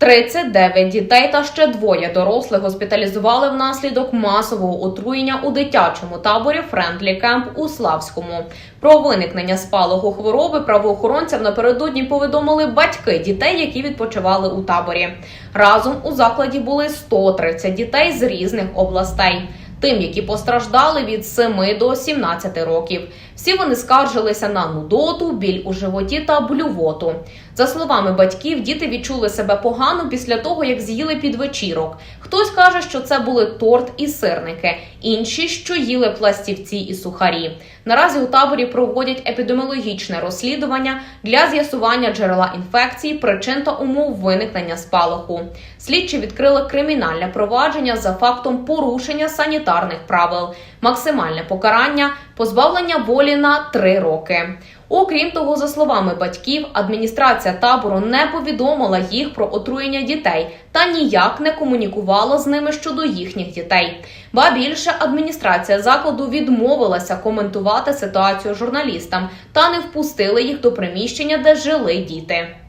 39 дітей та ще двоє дорослих госпіталізували внаслідок масового отруєння у дитячому таборі Френдлі Кемп у Славському. Про виникнення спалого хвороби правоохоронцям напередодні повідомили батьки дітей, які відпочивали у таборі. Разом у закладі були 130 дітей з різних областей. Тим, які постраждали від 7 до 17 років. Всі вони скаржилися на нудоту, біль у животі та блювоту. За словами батьків, діти відчули себе погано після того, як з'їли підвечірок. Хтось каже, що це були торт і сирники, інші, що їли пластівці і сухарі. Наразі у таборі проводять епідеміологічне розслідування для з'ясування джерела інфекції, причин та умов виникнення спалаху. Слідчі відкрили кримінальне провадження за фактом порушення санітарних правил, максимальне покарання, позбавлення волі на три роки. Окрім того, за словами батьків, адміністрація табору не повідомила їх про отруєння дітей та ніяк не комунікувала з ними щодо їхніх дітей. Ба більше адміністрація закладу відмовилася коментувати ситуацію журналістам та не впустили їх до приміщення, де жили діти.